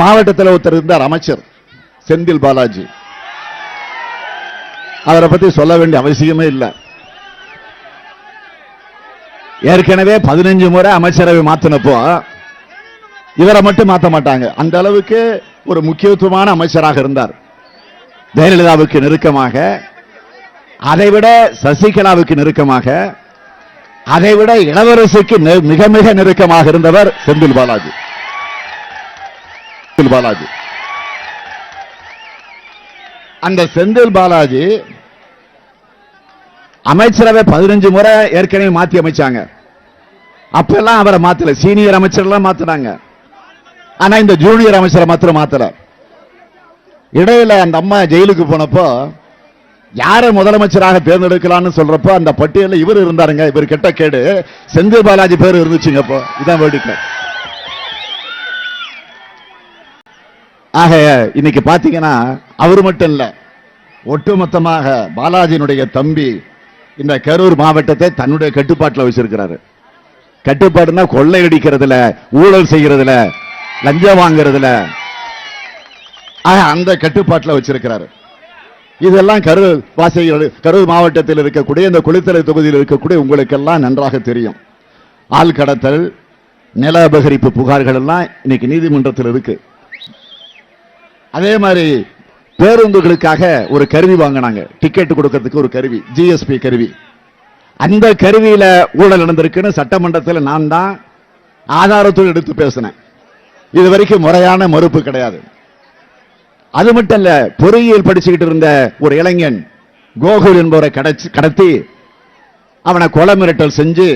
மாவட்டத்தில் ஒருத்தர் இருந்தார் அமைச்சர். செந்தில் பாலாஜி. அவரை பத்தி சொல்ல வேண்டிய அவசியமே இல்லை. ஏற்கனவே பதினஞ்சு முறை அமைச்சரவை மாத்தினப்போ இவரை மட்டும் மாத்த மாட்டாங்க. அந்த அளவுக்கு ஒரு முக்கியத்துவமான அமைச்சராக இருந்தார். ஜெயலலிதாவுக்கு நெருக்கமாக அதைவிட சசிகலாவுக்கு நெருக்கமாக அதைவிட இளவரசுக்கு நெ- மிக மிக நெருக்கமாக இருந்தவர் செந்தில் பாலாஜி. செந்தில் பாலாஜி. அந்த செந்தில் பாலாஜி அமைச்சரவை பதினஞ்சு முறை ஏற்கனவே மாத்தி அமைச்சாங்க. அப்பெல்லாம் அவரை மாத்தல. சீனியர் அமைச்சர்லாம் மாத்தினாங்க. ஆனா இந்த ஜூனியர் அமைச்சரை மாத்திரம் மாத்தல. இடையில அந்த அம்மா ஜெயிலுக்கு போனப்போ யாரை முதலமைச்சராக தேர்ந்தெடுக்கலாம்னு சொல்றப்போ அந்த பட்டியலில் இவர் இருந்தாருங்க. இவர் கெட்ட கேடு. செந்தில் பாலாஜி பேர் இருந்துச்சுங்க அப்போ. இதான் வேடிக்கை ஆக இன்னைக்கு பார்த்தீங்கன்னா அவர் மட்டும் இல்லை ஒட்டுமொத்தமாக பாலாஜியினுடைய தம்பி இந்த கரூர் மாவட்டத்தை தன்னுடைய கட்டுப்பாட்டில் வச்சிருக்கிறாரு. கட்டுப்பாடுனா கொள்ளையடிக்கிறதுல ஊழல் செய்கிறதுல லஞ்சம் வாங்குறதுல அந்த கட்டுப்பாட்டில் வச்சிருக்கிறாரு. இதெல்லாம் கரூர் வாசிகள் கரூர் மாவட்டத்தில் இருக்கக்கூடிய இந்த குளித்தலை தொகுதியில் இருக்கக்கூடிய உங்களுக்கெல்லாம் நன்றாக தெரியும். ஆள் கடத்தல் நில அபகரிப்பு புகார்கள் எல்லாம் இன்னைக்கு நீதிமன்றத்தில் இருக்குது அதே மாதிரி பேருந்துகளுக்காக ஒரு கருவி வாங்கினாங்க. டிக்கெட் கொடுக்கறதுக்கு ஒரு கருவி ஜிஎஸ்பி கருவி. அந்த கருவியில ஊழல் நடந்திருக்குன்னு சட்டமன்றத்தில் நான் தான் ஆதாரத்தோடு எடுத்து பேசினேன். இது வரைக்கும் முறையான மறுப்பு கிடையாது. அது மட்டும் இல்ல பொறியியல் படிச்சுக்கிட்டு இருந்த ஒரு இளைஞன் கோகுல் என்பவரை கடச்சி கடத்தி அவனை கொலை மிரட்டல் செஞ்சு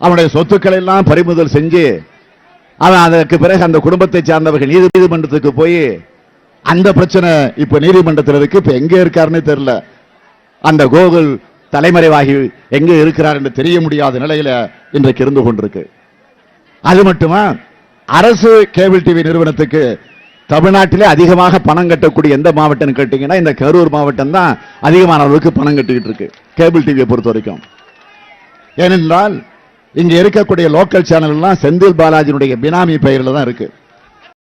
அவனுடைய சொத்துக்களை எல்லாம் பறிமுதல் செஞ்சு அவன் அதற்கு பிறகு அந்த குடும்பத்தை சார்ந்தவர்கள் நீதிமன்றத்துக்கு போய் அந்த பிரச்சனை இப்ப நீதிமன்றத்தில் இருக்கு. இப்ப எங்க இருக்காருன்னு தெரியல. அந்த கோகுல் தலைமறைவாகி எங்க இருக்கிறார் என்று தெரிய முடியாத நிலையில இன்றைக்கு இருந்து கொண்டிருக்கு. அது மட்டுமா? அரசு கேபிள் டிவி நிறுவனத்துக்கு தமிழ்நாட்டிலே அதிகமாக பணம் கட்டக்கூடிய எந்த மாவட்டம்னு கேட்டீங்கன்னா இந்த கரூர் மாவட்டம் தான் அதிகமான அளவுக்கு பணம் கட்டிக்கிட்டு இருக்கு கேபிள் டிவியை பொறுத்த வரைக்கும். ஏனென்றால் இங்க இருக்கக்கூடிய லோக்கல் சேனல் செந்தில் பாலாஜியினுடைய பினாமி பெயரில் தான் இருக்கு.